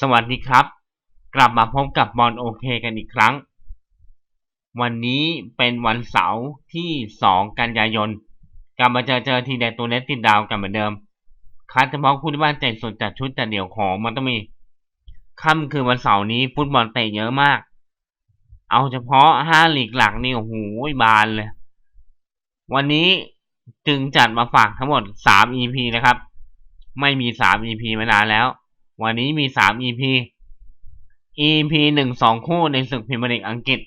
สวัสดีครับ กลับมาพบกับบอลโอเคกันอีกครั้ง วันนี้เป็นวันเสาร์ที่ 2 กันยายน กลับมาเจอเจอทีเด็ดตัวเน็ตติดดาวกันเหมือนเดิม คัดเฉพาะคู่ที่บ้านใจสุดจัดชุดจัดเดี่ยวของมันต้องมี ค่ำคือวันเสาร์นี้ฟุตบอลเตะเยอะมาก เอาเฉพาะ5ลีกหลักนี่โอ้โหบานเลย วันนี้จึงจัดมาฝากทั้งหมด 3 EP นะครับ ไม่มี 3 EP มานานแล้ว วันนี้มี 3 EP EP 1 2 คู่ในศึกพรีเมียร์ลีกอังกฤษ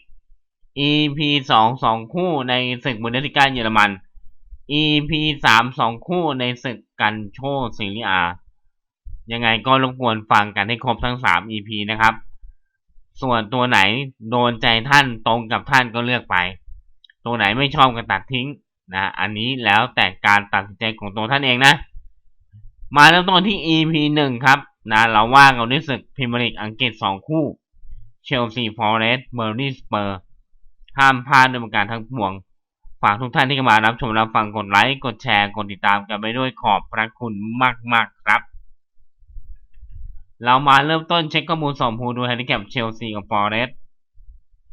EP 2 2 คู่ในศึกบุนเดสลิก้าเยอรมัน EP 3 2 คู่ในศึกกันโชซีเรียยังไงก็รบกวนฟังกันให้ครบทั้ง 3 EP นะครับ ส่วนตัวไหนโดนใจท่านตรงกับท่านก็เลือกไป ตัวไหนไม่ชอบก็ตัดทิ้งนะอันนี้แล้วแต่การตัดสินใจของตัวท่านเองนะ มาเริ่มต้นที่ EP 1 ครับ นะเราว่ากันด้วยศึกพรีเมียร์ลีกอังกฤษ 2 คู่ เชลซีฟอร์เรสต์เมอร์ลี่สเปอร์ ห้ามพลาดดำเนินการทั้งปวง ฝากทุกท่านที่เข้ามารับชมรับฟังกดไลค์ กดแชร์ กดติดตามกันไปด้วยขอบพระคุณมาก ๆ ครับ เรามาเริ่มต้นเช็คข้อมูลสองภูดูแฮนดิแคปเชลซีกับฟอร์เรสต์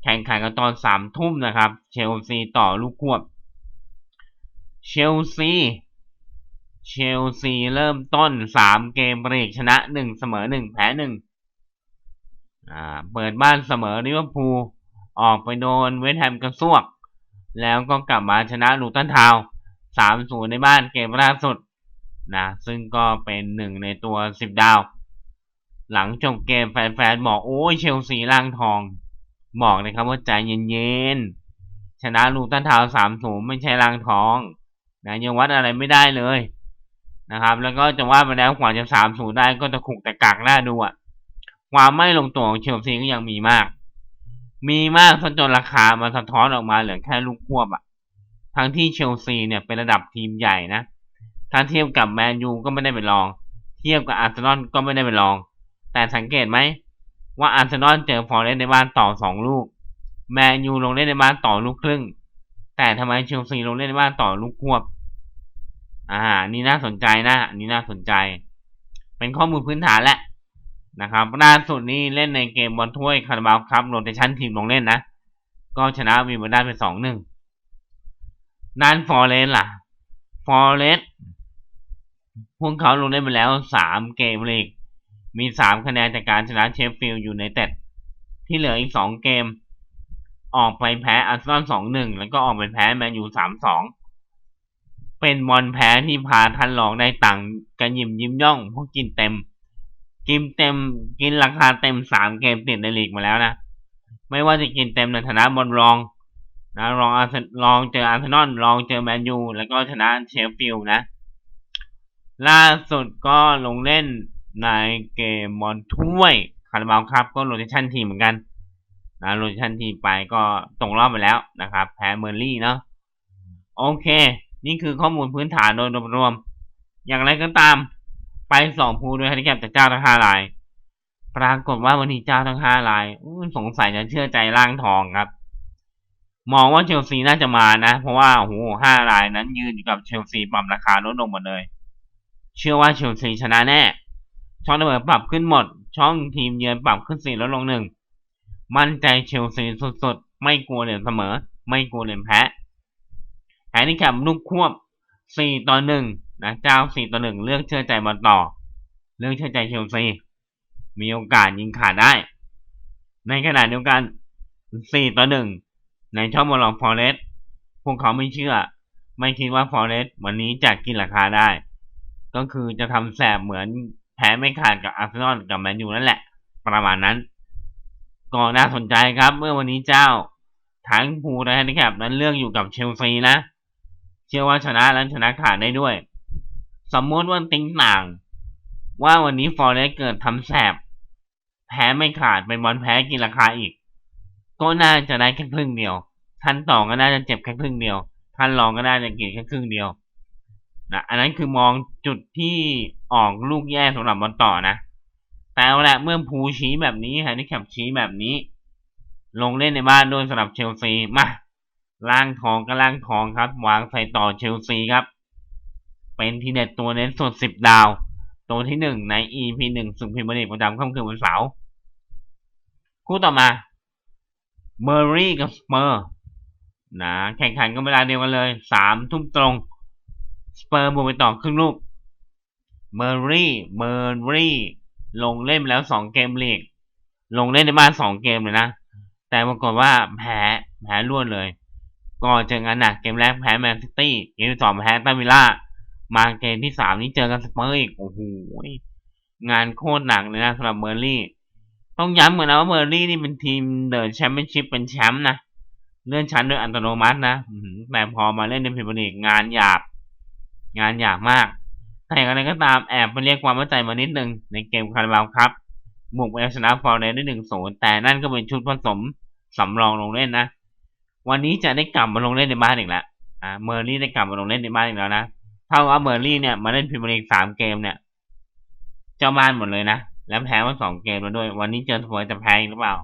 แข่งขันกันตอนสามทุ่มนะครับ เชลซีต่อลูกควบ เชลซี เชลซีเริ่มต้นสามเกมเรกชนะหนึ่งเสมอหนึ่งแพ้หนึ่งอ่าเปิดบ้านเสมอลิเวอร์พูลออกไปโดนเวสต์แฮมกระซวก แล้วก็กลับมาชนะลูตันทาวสามศูนย์ในบ้านเกมล่าสุดนะซึ่งก็เป็นหนึ่งในตัวสิบดาว หลังจบเกมแฟนๆบอกโอ้ยเชลซีล่างทอง บอกเลยครับว่าใจเย็นๆ ชนะลูตันทาวสามศูนย์ไม่ใช่ล่างทองนะยังวัดอะไรไม่ได้เลย นะครับ แล้วก็จะว่าไปแล้วกว่าจะสามศูนย์ได้ก็จะขุกแต่กักหน้าดูอะความไม่ลงตัวของเชลซีก็ยังมีมาก มีมากจนราคามันสะท้อนออกมาเหลือแค่ลูกควบอะทั้งที่เชลซีเนี่ยเป็นระดับทีมใหญ่นะ ถ้าเทียบกับแมนยูก็ไม่ได้เป็นรอง เทียบกับอาร์เซนอลก็ไม่ได้เป็นรอง แต่สังเกตไหมว่าอาร์เซนอลเจอฟอร์เรสในบ้านต่อสองลูก แมนยูลงเล่นในบ้านต่อลูกครึ่ง แต่ทำไมเชลซีลงเล่นในบ้านต่อลูกควบ อ่า นี่น่าสนใจนะนี่น่าสนใจ เป็นข้อมูลพื้นฐานแหละนะครับล่าสุดนี้เล่นในเกมบอลถ้วยคาราบาวครับโรเตชันทีมลงเล่นนะ ก็ชนะวีบันด้เป็นสองหนึ่งด้านฟอร์เรสล่ะ ฟอร์เรสพวกเขาลงเล่นไปแล้วสามเกมลีก มีสามคะแนนจากการชนะเชฟฟิลด์อยู่ในเต็ด ที่เหลืออีกสองเกม ออกไปแพ้อาร์เซนอลสองหนึ่งแล้วก็ออกไปแพ้แมนยูสามสอง เป็นบอลแพ้ที่พาทันหลอกได้ตังกันยิ้มยิ้มย่องเพราะกินเต็ม กินเต็มกินราคาเต็มสามเกมติดในลีกมาแล้วนะ ไม่ว่าจะกินเต็มในฐานะบอลรองนะรองอาร์เซนลองเจออาร์เซนอลลองเจอแมนยูแล้วก็ชนะเชฟฟิลด์นะ ล่าสุดก็ลงเล่นในเกมบอลถ้วยคาราบาวครับ ก็โรเตชันทีเหมือนกันนะโรเตชันทีไปก็ตกรอบไปแล้วนะครับ แพ้เมอร์ลี่เนาะโอเค นี่คือข้อมูลพื้นฐานโดยรวมอย่างไรก็ตามไปสองภูด้วยฮันดิแคปจากเจ้าทั้งห้าลาย ปรากฏว่าวันนี้เจ้าทั้งห้าลายสงสัยจะเชื่อใจร่างทองครับ มองว่าเชลซีน่าจะมานะ เพราะว่าโอ้โหห้ารายนั้นยืนอยู่กับเชลซีปรับราคาลดลงหมดเลย เชื่อว่าเชลซีชนะแน่ ช่องเสมอปรับขึ้นหมด ช่องทีมเยือนปรับขึ้นสี่ลดลงหนึ่งมั่นใจเชลซีสุดๆ ไม่กลัวเหรียญเสมอ ไม่กลัวเหรียญแพ้ แฮนดิแคปลูกควบสี่ต่อหนึ่งนะเจ้าสี่ต่อหนึ่งเลือกเชื่อใจมาต่อ เลือกเชื่อใจเชลซีมีโอกาสยิงขาดได้ ในขณะเดียวกันสี่ต่อหนึ่งในช่องบอลลองฟอร์เรสพวกเขาไม่เชื่อ ไม่คิดว่าฟอร์เรสวันนี้จะกินราคาได้ ก็คือจะทำแสบเหมือนแพ้ไม่ขาดกับอาร์เซนอลกับแมนยูนั่นแหละ ประมาณนั้น ก็น่าสนใจครับ เมื่อวันนี้เจ้าทั้งภูและแฮนดิแคปนั้นเลือกอยู่กับเชลซีนะ เชื่อว่าชนะและชนะขาดได้ด้วย สมมติว่าติ้งต่าง ว่าวันนี้ฟอร์เรสเกิดทำแสบ แพ้ไม่ขาดเป็นบอลแพ้กินราคาอีก ก็น่าจะได้แค่ครึ่งเดียว ท่านต่อก็น่าจะเจ็บแค่ครึ่งเดียว ท่านรองก็น่าจะเก็บแค่ครึ่งเดียวนะอันนั้นคือมองจุดที่ออกลูกแย่สำหรับบอลต่อนะ แต่เอาละเมื่อภูชี้แบบนี้ฮะนี่แคปชี้แบบนี้ ลงเล่นในบ้านโดยสำหรับเชลซีมา ล่างทองก็ล่างทองครับ วางใส่ต่อเชลซีครับ เป็นทีเด็ดตัวเน้นสดสิบดาว ตัวที่หนึ่งใน EP หนึ่งสุพรีเมียร์ลีกประจำค่ำคืนวันเสาร์คู่ต่อมาเมอร์รี่กับสเปอร์นะแข่งขันกันเวลาเดียวกันเลยสามทุ่มตรงสเปอร์บวกไปต่อครึ่งลูกเมอร์รี่เมอร์รี่ลงเล่นแล้วสองเกมลีก ลงเล่นในบ้านสองเกมเลยนะ แต่ปรากฏว่าแพ้แพ้รวดเลย ก็เจอกันนะเกมแรกแพ้แมนซิตี้เกมที่สองแพ้ตันวิลล่ามาเกมที่สามนี้เจอกันสเปอร์อีกโอ้โหงานโคตรหนักเลยนะสำหรับเมอร์รี่ ต้องย้ำเหมือนนะว่าเมอร์รี่นี่เป็นทีมเดินแชมเปี้ยนชิพเป็นแชมป์นะเลื่อนชั้นโดยอัตโนมัตินะแต่พอมาเล่นในพรีเมียร์ลีกงานหยาบ งานหยาบมากแต่อย่างไรก็ตามแอบไปเรียกความมั่นใจมานิดนึง ในเกมคาราบาวครับบุกไปเชนะฟอร์เรสได้หนึ่งศูนย์แต่นั่นก็เป็นชุดผสมสำรองลงเล่นนะ วันนี้จะได้กลับมาลงเล่นในบ้านอีกแล้วอ่าเมอร์รี่ได้กลับมาลงเล่นในบ้านอีกแล้วนะเท่ากับเมอร์รี่เนี่ยมาเล่นพรีเมียร์ลีกสามเกมเนี่ยเจ้าบ้านหมดเลยนะแล้วแพ้มาสองเกมแล้วด้วย วันนี้เจอสเปอร์จะแพ้อีกหรือเปล่า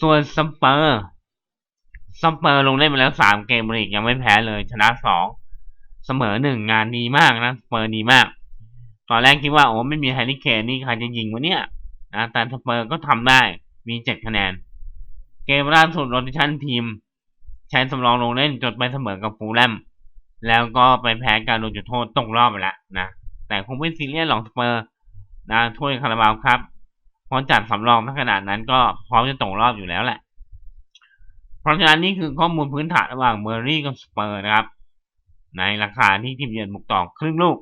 ส่วนสเปอร์สเปอร์ลงเล่นไปแล้วสามเกมลีกยังไม่แพ้เลย ชนะสองเสมอหนึ่งงานดีมากนะสเปอร์ดีมาก ตอนแรกคิดว่าโอ้ไม่มีแฮร์รี่เคนนี่ใครจะยิงวะเนี่ยนะแต่สเปอร์ก็ทำได้มีเจ็ดคะแนน เกมล่าสุดโรติชันทีม ใช้สำรองลงเล่นจนไปเสมอกับฟูลแลมแล้วก็ไปแพ้การโดนจุดโทษตกรอบไปแล้วนะ แต่คงไม่ซีเรียสหรอกสเปอร์นะถ้วยคาราบาวครับเพราะจัดสำรองทั้งขนาดนั้นก็พร้อมจะตกรอบอยู่แล้วแหละ เพราะฉะนั้นนี่คือข้อมูลพื้นฐานระหว่างเมอร์รี่กับสเปอร์นะครับ ในราคาที่ทีมเยือนบุกต่อครึ่งลูก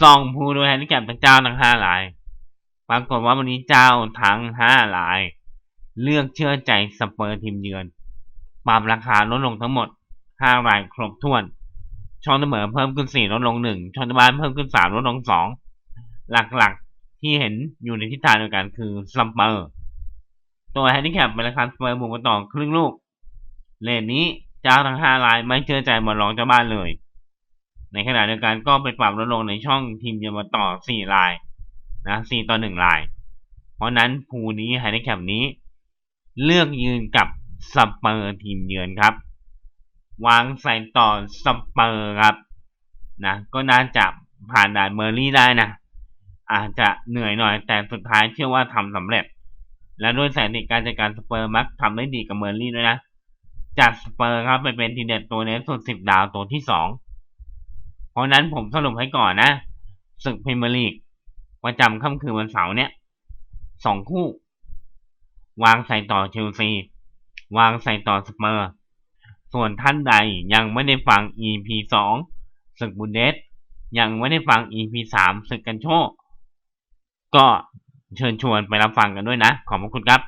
ซองพูโดยแฮนดิแคปทั้งเจ้าทั้งห้าลาย ปรากฏว่าวันนี้เจ้าทั้งห้าลาย เลือกเชื่อใจสเปอร์ทีมเยือน ปรับราคาลดลงทั้งหมด5รายครบถ้วน ช่องเสมอเพิ่มขึ้น4ลดลง1ช่องตะบ้านเพิ่มขึ้น3ลดลง2หลักๆที่เห็นอยู่ในทิศทางเดียวกันคือสเปอร์ตัวแฮนดิแคปเป็นราคาสเปอร์บวกมาต่อครึ่งลูกเลนนี้เจ้าทั้ง5รายไม่เชื่อใจบอลรองเจ้าบ้านเลย ในขณะเดียวกันก็ไปปรับลดลงในช่องทีมเยือนมาต่อ4ราย นะ4ต่อ1ราย เพราะนั้นภูนี้แฮนดิแคปนี้ เลือกยืนกับสเปอร์ทีมเยือนครับ วางใส่ต่อสเปอร์ครับนะก็น่าจะผ่านด่านเมอร์รี่ได้นะอาจจะเหนื่อยหน่อยแต่สุดท้ายเชื่อว่าทำสำเร็จ และด้วยสถิติการจัดการสเปอร์มักทำได้ดีกับเมอร์รี่ด้วยนะจากสเปอร์ครับไปเป็นทีเด็ดตัวเน้นสุดสิบดาวตัวที่สองเพราะนั้นผมสรุปให้ก่อนนะศึกพรีเมียร์ลีก ประจำค่ำคืนวันเสาร์เนี่ยสองคู่ วางใส่ต่อเชลซี วางใส่ต่อสเปอร์ ส่วนท่านใดยังไม่ได้ฟัง EP 2ศึกบุนเดสยังไม่ได้ฟัง EP 3ศึกกันโชค ก็เชิญชวนไปรับฟังกันด้วยนะ ขอบพระคุณครับ